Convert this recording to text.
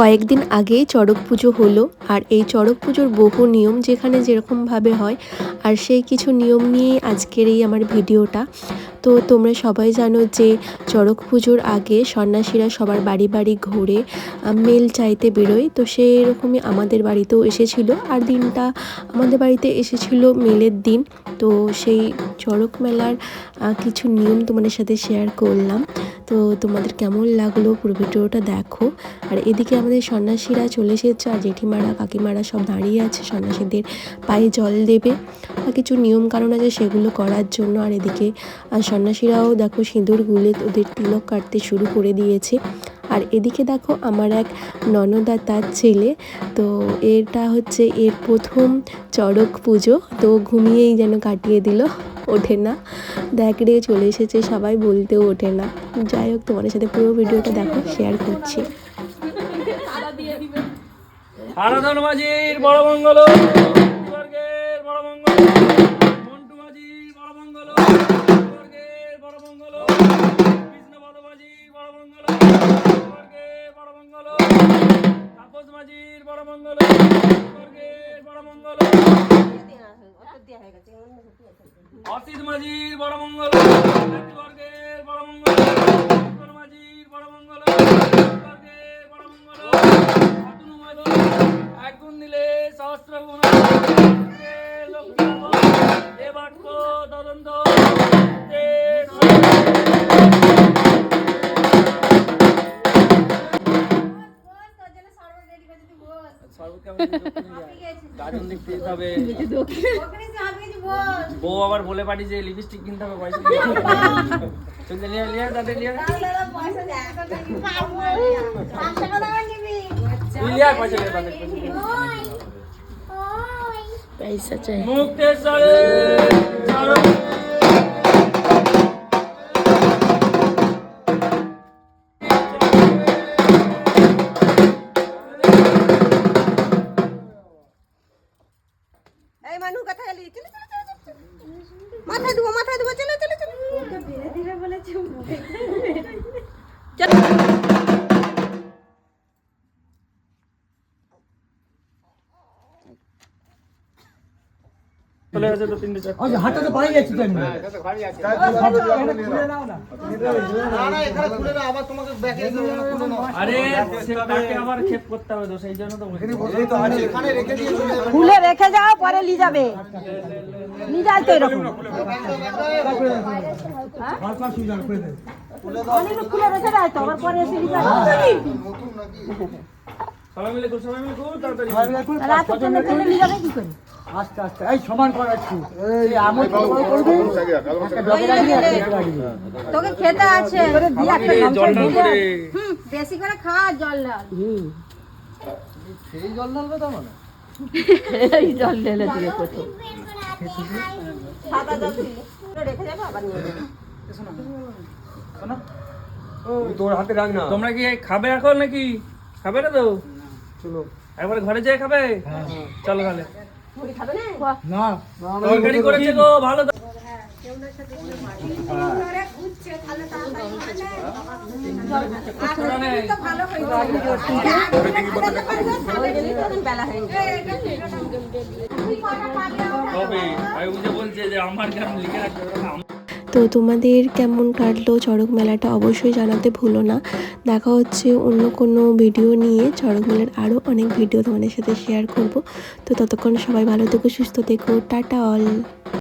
কয়েকদিন আগেই চড়ক পুজো হলো আর এই চড়ক পুজোর বহু নিয়ম যেখানে যেরকমভাবে হয় আর সেই কিছু নিয়ম নিয়ে আজকের এই আমার ভিডিওটা। তো তোমরা সবাই জানো যে চড়ক পুজোর আগে সন্ন্যাসীরা সবার বাড়ি বাড়ি ঘুরে মেল চাইতে বেরোয়। তো সেই রকমই আমাদের বাড়িতেও এসেছিল আর দিনটা আমাদের বাড়িতে এসেছিল মেলের দিন। তো সেই চড়ক মেলার কিছু নিয়ম তোমাদের সাথে শেয়ার করলাম। তো তোমাদের কেমন লাগল পুরো ভিডিওটা দেখো। আর এদিকে আমাদের সন্ন্যাসীরা চলে এসেছে আর জেঠিমারা, কাকিমারা সব দাঁড়িয়ে আছে, সন্ন্যাসীদের পায়ে জল দেবে। আর কিছু নিয়ম কারণ আছে সেগুলো করার জন্য। আর এদিকে, আর সন্ন্যাসীরাও দেখো সিঁদুর গুলে ওদের তিলক কাটতে শুরু করে দিয়েছে। আর এদিকে দেখো আমার এক ননদ তার ছেলে, তো এটা হচ্ছে এর প্রথম চড়ক পুজো। তো ঘুমিয়েই যেন কাটিয়ে দিল। ওঠে না। দেখ রে, চলে এসেছে, সবাই বলতেও ওঠে না। যাই হোক, তোমাদের সাথে পুরো ভিডিওটা দেখো শেয়ার করছি। বড় মঙ্গল অসিত মাঝির বড় মঙ্গল বর্গের বড় মঙ্গল মাঝির বড় মঙ্গল বর্গের বড় মঙ্গল এক দিলে সহস্র গুণ গাজন দেখতে যেতে হবে। বউ আবার বলে পারি যে লিপস্টিক কিনতে হবে পয়সা। চলতে নিয়ে নিয়ে দাদা পয়সা পয়সা দিয়ে। মুক্তেশ্বরে এই মানু কোথায় এলি চলে চলে চলে মাথায় দেবো মাথায় দেবো চলে চলে চলে। চলে। গেছে তো তিনটে চারটে। আচ্ছা হাতটা তো পাই গেছি তো আমি আরে সে তাকে আবার ক্ষেপ করতে হবে তো সেই জন্য তো বলছি। খুলে রেখে যাও পরে লি যাবে। যায় তো এরকম। সুইজার করে দে। অনেক খুলে রেখে দেয় তো আবার পরে এসে লি যাবে। সবাই মিলে সবাই তাড়াতাড়ি রাতের জন্য খুলে লি যাবে কি করে। আস্তে আস্তে এই সমান কর একটু এই আমল করবি? তোকে খেতে আছে। একটা এই। করে হুম, বেশি করে খা জল ঢাল। এই জল ঢেলে দিয়ে প্রথম সাদা জল রেখে যাবে আবার নিয়ে যাবে। তোর হাতে রাখ না। তোমরা কি খাবে এখন নাকি? খাবে না তো? চলো। একবার ঘরে যেয়ে খাবে? চলো তাহলে। মুড়ি খাবে না। না তরকারি করেছে গো ভালো তো। ভালো বেলা হয়ে আমার কেন লিখে না, তো তোমাদের কেমন কাটলো চড়ক মেলাটা অবশ্যই জানাতে ভুলো না। দেখা হচ্ছে অন্য কোনো ভিডিও নিয়ে। চড়ক মেলার আরও অনেক ভিডিও তোমাদের সাথে শেয়ার করব। তো ততক্ষণ সবাই ভালো থেকো, সুস্থ থেকো। Tata all